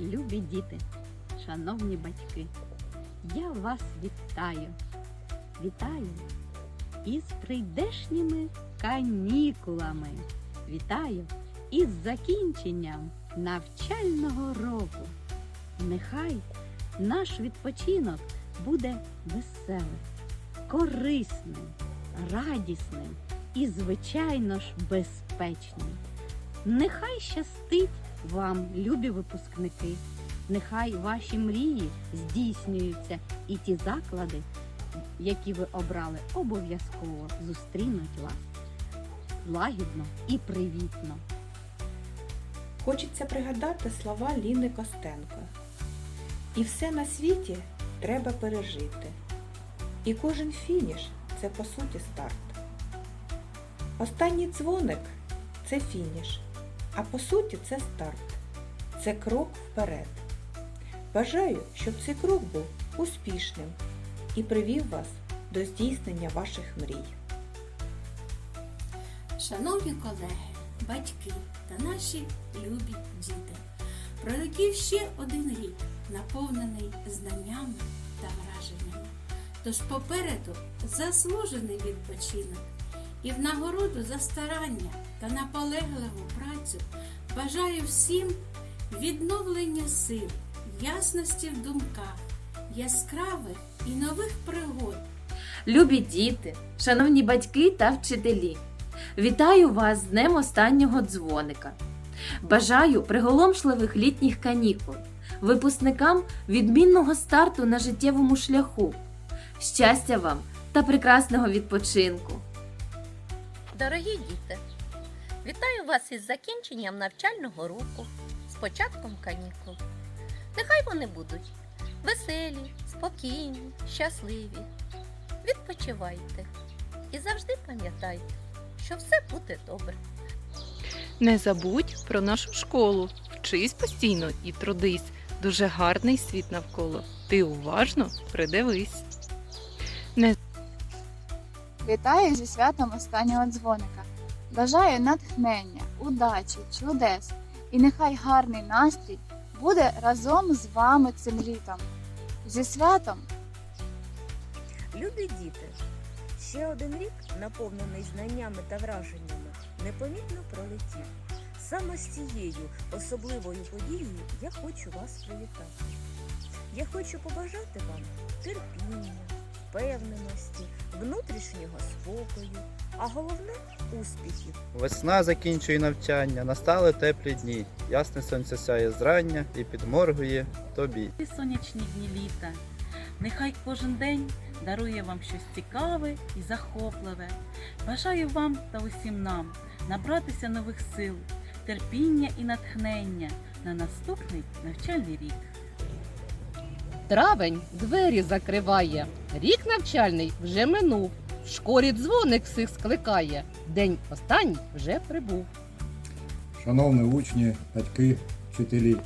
Любі діти, шановні батьки, я вас вітаю. Вітаю із прийдешніми канікулами. Вітаю із закінченням навчального року. Нехай наш відпочинок буде веселим, корисним, радісним і, звичайно ж, безпечним. Нехай щастить вам, любі випускники. Нехай ваші мрії здійснюються і ті заклади, які ви обрали, обов'язково зустрінуть вас лагідно і привітно. Хочеться пригадати слова Ліни Костенко. І все на світі треба пережити. І кожен фініш це по суті старт. Останній дзвоник це фініш, а по суті це старт. Це крок вперед. Бажаю, щоб цей крок був успішним і привів вас до здійснення ваших мрій. Шановні колеги, батьки та наші любі діти, пролетів ще один рік, наповнений знаннями та враженнями. Тож попереду заслужений відпочинок і в нагороду за старання та наполегливу працю бажаю всім відновлення сил, ясності в думках, яскравих і нових пригод. Любі діти, шановні батьки та вчителі, вітаю вас з днем останнього дзвоника. Бажаю приголомшливих літніх канікул, випускникам відмінного старту на життєвому шляху, щастя вам та прекрасного відпочинку. Дорогі діти, вітаю вас із закінченням навчального року, з початком канікул. Нехай вони будуть веселі, спокійні, щасливі. Відпочивайте і завжди пам'ятайте, що все буде добре. Не забудь про нашу школу. Вчись постійно і трудись. Дуже гарний світ навколо. Ти уважно придивись. Вітаю зі святом останнього дзвоника. Бажаю натхнення, удачі, чудес і нехай гарний настрій буде разом з вами цим літом. Зі святом! Любі діти, ще один рік, наповнений знаннями та враженнями, непомітно пролетів. Саме з цією особливою подією я хочу вас привітати. Я хочу побажати вам терпіння, впевненості, внутрішнього спокою, а головне успіхів. Весна закінчує навчання, настали теплі дні. Ясне сонце сяє зрання і підморгує тобі. Ці сонячні дні літа. Нехай кожен день дарує вам щось цікаве і захопливе. Бажаю вам та усім нам набратися нових сил, терпіння і натхнення на наступний навчальний рік. Травень двері закриває. Рік навчальний вже минув. В школі дзвоник всіх скликає. День останній вже прибув. Шановні учні, батьки, вчителі,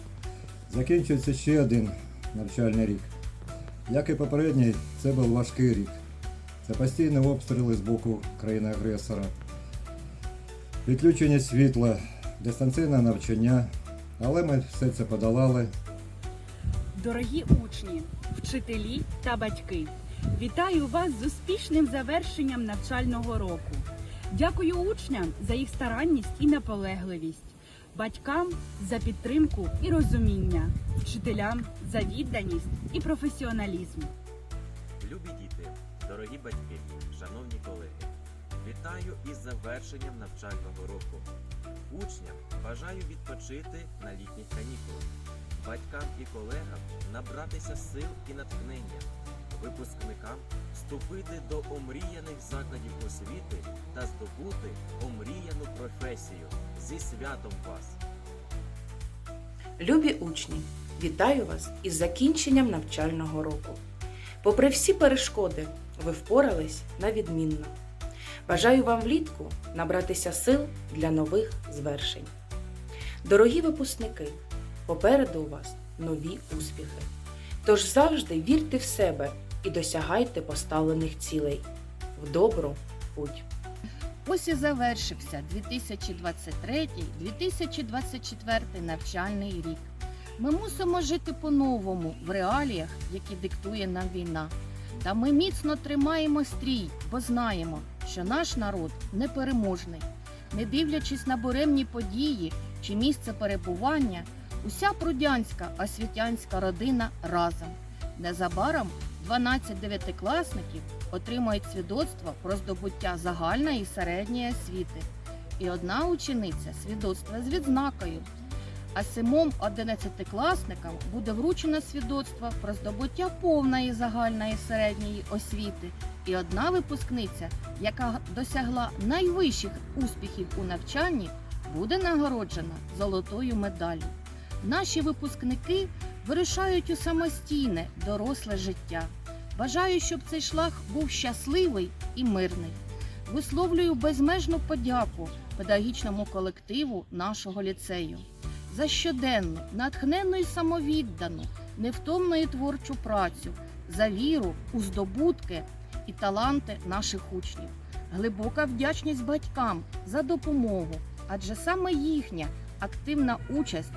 закінчується ще один навчальний рік. Як і попередній, це був важкий рік. Це постійні обстріли з боку країни-агресора, відключення світла, дистанційне навчання, але ми все це подолали. Дорогі учні, вчителі та батьки, вітаю вас з успішним завершенням навчального року. Дякую учням за їх старанність і наполегливість, батькам за підтримку і розуміння, вчителям за відданість і професіоналізм. Любі діти, дорогі батьки, шановні колеги, вітаю із завершенням навчального року. Учням бажаю відпочити на літніх канікулах, батькам і колегам набратися сил і натхнення, випускникам вступити до омріяних закладів освіти та здобути омріяну професію. Зі святом вас! Любі учні, вітаю вас із закінченням навчального року. Попри всі перешкоди, ви впорались на відмінно. Бажаю вам влітку набратися сил для нових звершень. Дорогі випускники, попереду у вас нові успіхи. Тож завжди вірте в себе і досягайте поставлених цілей. В добру путь! Ось і завершився 2023-2024 навчальний рік. Ми мусимо жити по-новому в реаліях, які диктує нам війна. Та ми міцно тримаємо стрій, бо знаємо, що наш народ непереможний. Не дивлячись на буремні події чи місце перебування, уся прудянська освітянська родина разом. Незабаром 12 дев'ятикласників отримають свідоцтво про здобуття загальної і середньої освіти. І одна учениця свідоцтво з відзнакою. А сімом одинадцятикласникам буде вручено свідоцтво про здобуття повної загальної середньої освіти. І одна випускниця, яка досягла найвищих успіхів у навчанні, буде нагороджена золотою медаллю. Наші випускники вирушають у самостійне доросле життя. Бажаю, щоб цей шлях був щасливий і мирний. Висловлюю безмежну подяку педагогічному колективу нашого ліцею за щоденну, натхненну і самовіддану, невтомну і творчу працю, за віру у здобутки і таланти наших учнів. Глибока вдячність батькам за допомогу, адже саме їхня активна участь,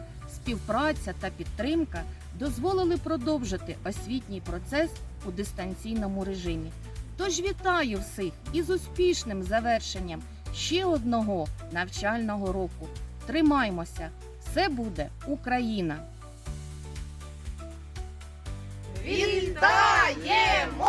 співпраця та підтримка дозволили продовжити освітній процес у дистанційному режимі. Тож вітаю всіх із успішним завершенням ще одного навчального року. Тримаймося! Все буде Україна! Вітаємо!